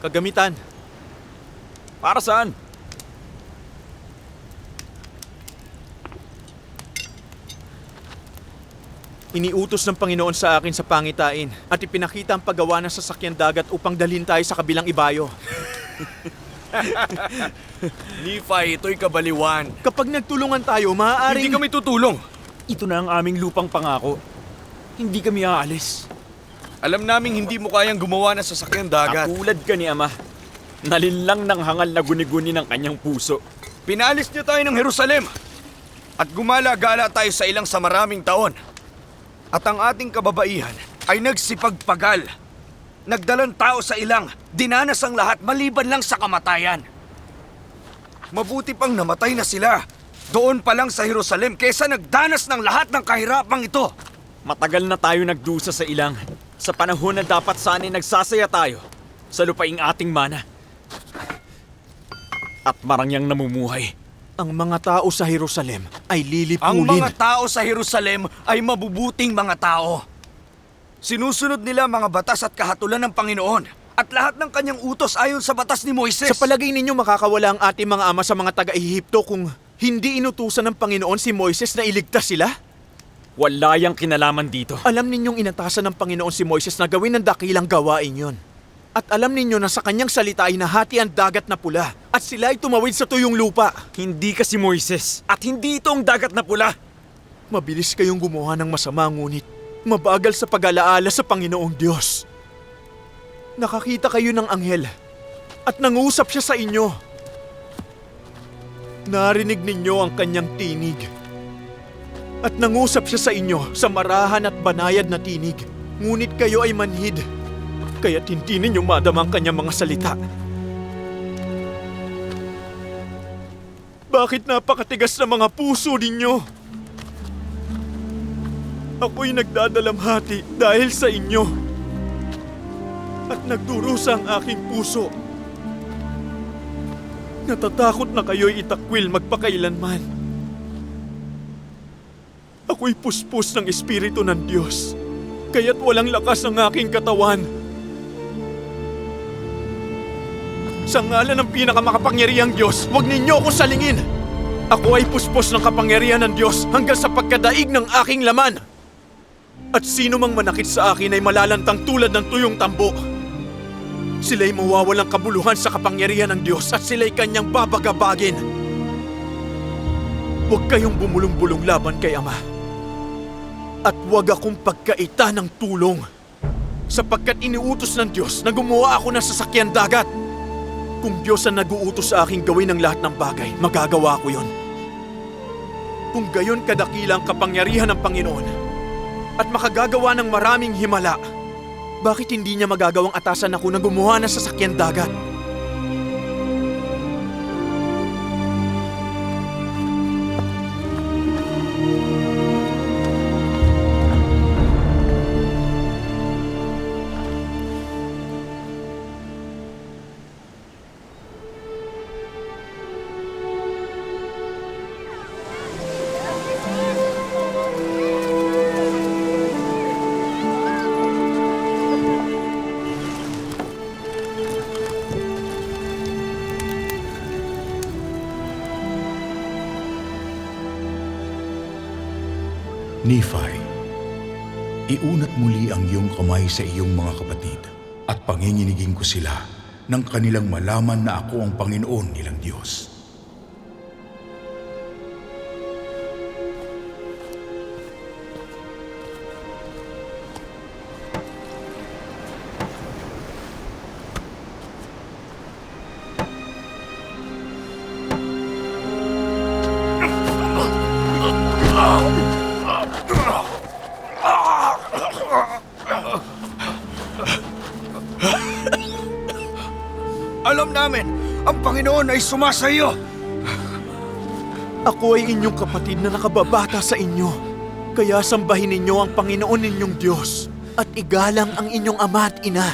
Kagamitan. Para saan? Iniutos ng Panginoon sa akin sa pangitain at ipinakita ang paggawa ng sasakyan dagat upang dalhin tayo sa kabilang ibayo. Nephi, ito'y kabaliwan. Kapag nagtulungan tayo, maaaring... Hindi kami tutulong. Ito na ang aming lupang pangako. Hindi kami aalis. Alam naming hindi mo kayang gumawa ng sasakyan dagat. Katulad ka ni Ama. Nalinlang ng hangal na guni-guni ng kanyang puso. Pinalis niya tayo ng Jerusalem. At gumala-gala tayo sa ilang sa maraming taon. At ang ating kababaihan ay nagsipagpagal. Nagdalang tao sa ilang, dinanas ang lahat maliban lang sa kamatayan. Mabuti pang namatay na sila. Doon pa lang sa Jerusalem kesa nagdanas ng lahat ng kahirapang ito. Matagal na tayo nagdusa sa ilang. Sa panahon na dapat sana'y nagsasaya tayo sa lupaing ating mana. At marangyang namumuhay. Ang mga tao sa Jerusalem ay Ang lilipulin. mga tao sa Jerusalem ay mabubuting mga tao. Sinusunod nila mga batas at kahatulan ng Panginoon at lahat ng kanyang utos ayon sa batas ni Moises. Sa palagay ninyo makakawala ang ating mga ama sa mga taga-Ehipto kung hindi inutusan ng Panginoon si Moises na iligtas sila? Wala yang kinalaman dito. Alam ninyong inatasan ng Panginoon si Moises na gawin ng dakilang gawain yon. At alam ninyo na sa kanyang salita ay nahati ang dagat na pula at sila ay tumawid sa tuyong lupa. Hindi ka si Moises. At hindi ito ang dagat na pula. Mabilis kayong gumawa ng masama ngunit mabagal sa pag-alaala sa Panginoong Diyos. Nakakita kayo ng anghel at nangusap siya sa inyo. Narinig ninyo ang kanyang tinig. At nangusap siya sa inyo sa marahan at banayad na tinig. Ngunit kayo ay manhid. Kaya't hindi ninyo madama ang kanyang mga salita. Bakit napakatigas na mga puso ninyo? Ako'y nagdadalamhati dahil sa inyo. At nagdurusa ang aking puso. Natatakot na kayo'y itakwil magpakailanman. Ako'y puspos ng Espiritu ng Diyos. Kaya't walang lakas ang aking katawan. Sa ngalan ng pinakamakapangyarihang Diyos, huwag ninyo akong salingin! Ako ay puspos ng kapangyarihan ng Diyos hanggang sa pagkadaig ng aking laman. At sino mang manakit sa akin ay malalantang tulad ng tuyong tambo. Sila'y mawawalang kabuluhan sa kapangyarihan ng Diyos at sila'y kanyang babagabagin. Huwag kayong bumulong-bulong laban kay Ama. At huwag akong pagkaita ng tulong. Sapagkat iniutos ng Diyos na gumawa ako ng sasakyan dagat. Kung Diyos ang naguutos sa aking gawin ng lahat ng bagay, magagawa ko yon. Kung gayon kadakilang kapangyarihan ng Panginoon at makagagawa ng maraming himala, bakit hindi niya magagawang atasan ako na gumawa ng sasakyan dagat? Nephi, iunat muli ang iyong kamay sa iyong mga kapatid at panginginigin ko sila nang kanilang malaman na ako ang Panginoon nilang Diyos. Alam namin, ang Panginoon ay sumasa iyo. Ako ay inyong kapatid na nakababata sa inyo. Kaya sambahin ninyo ang Panginoon ninyong Diyos at igalang ang inyong ama at ina.